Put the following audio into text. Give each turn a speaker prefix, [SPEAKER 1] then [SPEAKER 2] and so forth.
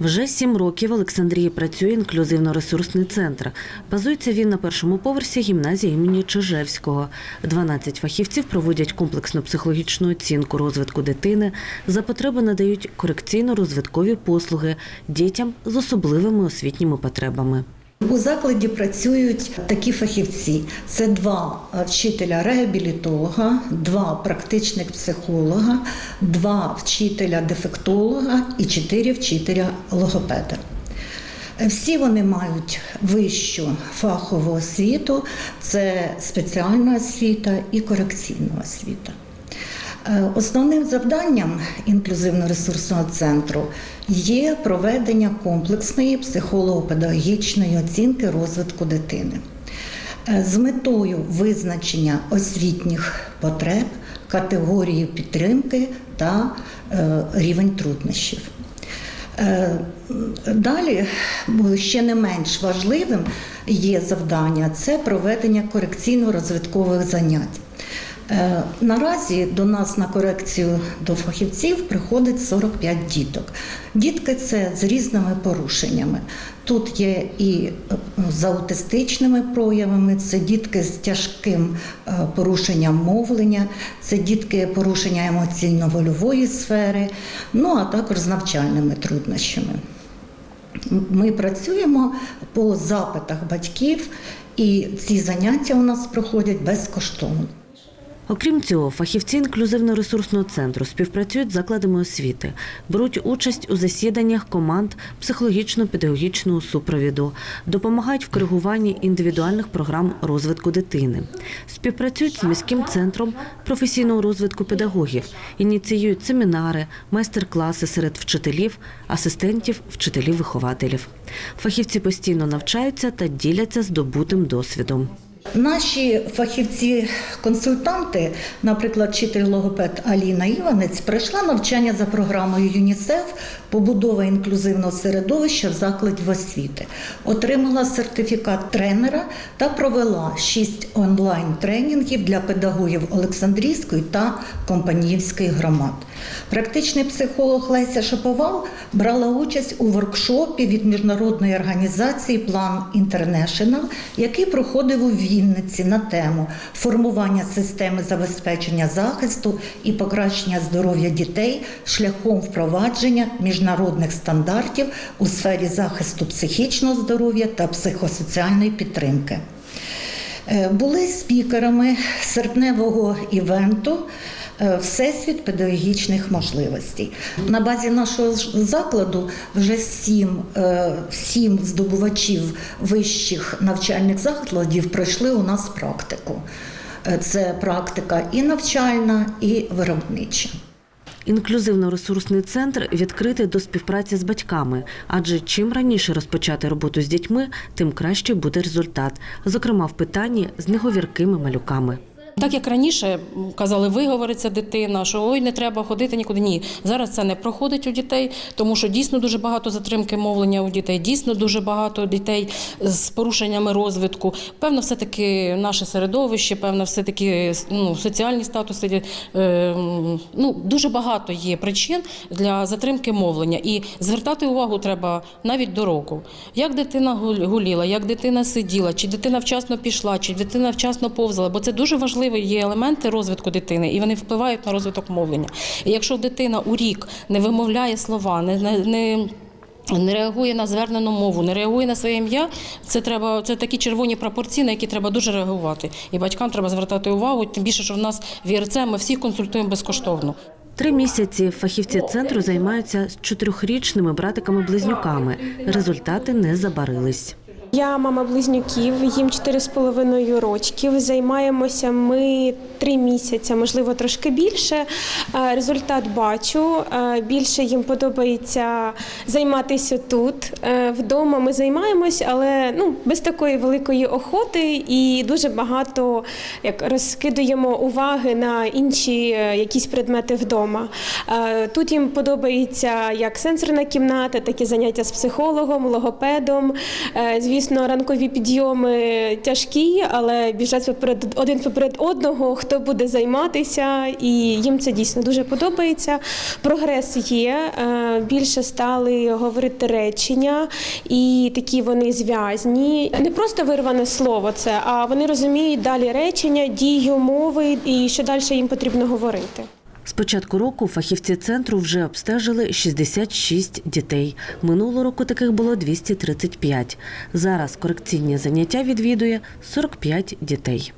[SPEAKER 1] Вже сім років Олександрії працює інклюзивно-ресурсний центр. Базується він на першому поверсі гімназії імені Чижевського. 12 фахівців проводять комплексну психологічну оцінку розвитку дитини. За потреби надають корекційно-розвиткові послуги дітям з особливими освітніми потребами.
[SPEAKER 2] У закладі працюють такі фахівці: це два вчителя реабілітолога, два практичних психолога, два вчителя дефектолога і чотири вчителя логопеда. Всі вони мають вищу фахову освіту, це спеціальна освіта і корекційна освіта. Е, Основним завданням інклюзивно-ресурсного центру є проведення комплексної психолого-педагогічної оцінки розвитку дитини Е, з метою визначення освітніх потреб, категорії підтримки та е, рівень труднощів. Далі ще не менш важливим є завдання це проведення корекційно-розвиткових занять. Е, Наразі до нас на корекцію до фахівців приходить 45 діток. Дітки це з різними порушеннями. Тут є і е, з аутистичними проявами, це дітки з тяжким е, порушенням мовлення, це дітки порушення емоційно-вольової сфери, ну а також з навчальними труднощами. Ми працюємо по запитах батьків, і ці заняття у нас проходять безкоштовно.
[SPEAKER 1] Окрім цього, фахівці інклюзивно-ресурсного центру співпрацюють з закладами освіти, беруть участь у засіданнях команд психологічно-педагогічного супровіду, допомагають в коригуванні індивідуальних програм розвитку дитини, співпрацюють з міським центром професійного розвитку педагогів, ініціюють семінари, майстер-класи серед вчителів, асистентів, вчителів-вихователів. Фахівці постійно навчаються та діляться здобутим досвідом.
[SPEAKER 2] Наші фахівці-консультанти, наприклад, вчитель логопед Аліна Іванець, пройшла навчання за програмою ЮНІСЕФ побудова інклюзивного середовища в закладі освіти, отримала сертифікат тренера та провела шість онлайн-тренінгів для педагогів Олександрійської та Компаніївської громад. Практичний психолог Леся Шаповал брала участь у воркшопі від міжнародної організації План Інтернешнл, який проходив у Вінниці на тему формування системи забезпечення захисту і покращення здоров'я дітей шляхом впровадження міжнародних стандартів у сфері захисту психічного здоров'я та психосоціальної підтримки. Е, Були спікерами серпневого івенту Всесвіт педагогічних можливостей. На базі нашого закладу вже сім, е, сім здобувачів вищих навчальних закладів пройшли у нас практику. Е, Це практика і навчальна, і виробнича.
[SPEAKER 1] Інклюзивно-ресурсний центр відкритий до співпраці з батьками, адже чим раніше розпочати роботу з дітьми, тим краще буде результат, зокрема в питанні з неговіркими малюками.
[SPEAKER 3] Так як раніше казали, виговориться дитина, що ой, не треба ходити нікуди. Ні, зараз це не проходить у дітей, тому що дійсно дуже багато затримки мовлення у дітей, дійсно дуже багато дітей з порушеннями розвитку. Певно, все таки наше середовище, певно, все таки ну, соціальні статуси. Е, ну дуже багато є причин для затримки мовлення, і звертати увагу треба навіть до року. Як дитина гуліла, як дитина сиділа, чи дитина вчасно пішла, чи дитина вчасно повзала, бо це дуже важливі є елементи розвитку дитини, і вони впливають на розвиток мовлення. І якщо дитина у рік не вимовляє слова, не, не, не реагує на звернену мову, не реагує на своє ім'я. Це треба, це такі червоні пропорції, на які треба дуже реагувати. І батькам треба звертати увагу. Тим більше, що в нас в ІРЦ ми всіх консультуємо безкоштовно.
[SPEAKER 1] Три місяці фахівці центру займаються з чотирьохрічними братиками-близнюками. Результати не забарились.
[SPEAKER 4] Я мама близнюків, їм 4,5 рочків. Займаємося ми три місяці, можливо, трошки більше. Е, Результат бачу. Е, Більше їм подобається займатися тут. Е, Вдома ми займаємось, але ну, без такої великої охоти і дуже багато як розкидуємо уваги на інші якісь предмети вдома. Тут їм подобається як сенсорна кімната, так і заняття з психологом, логопедом. Звісно, Звісно, ранкові підйоми тяжкі, але біжать поперед один поперед одного, хто буде займатися, і їм це дійсно дуже подобається. Прогрес є. е, Більше стали говорити речення, і такі вони зв'язні. Не просто вирване слово, це а вони розуміють далі речення, дію мови і що далі їм потрібно говорити.
[SPEAKER 1] З початку року фахівці центру вже обстежили 66 дітей. Минулого року таких було 235. Зараз корекційні заняття відвідує 45 дітей.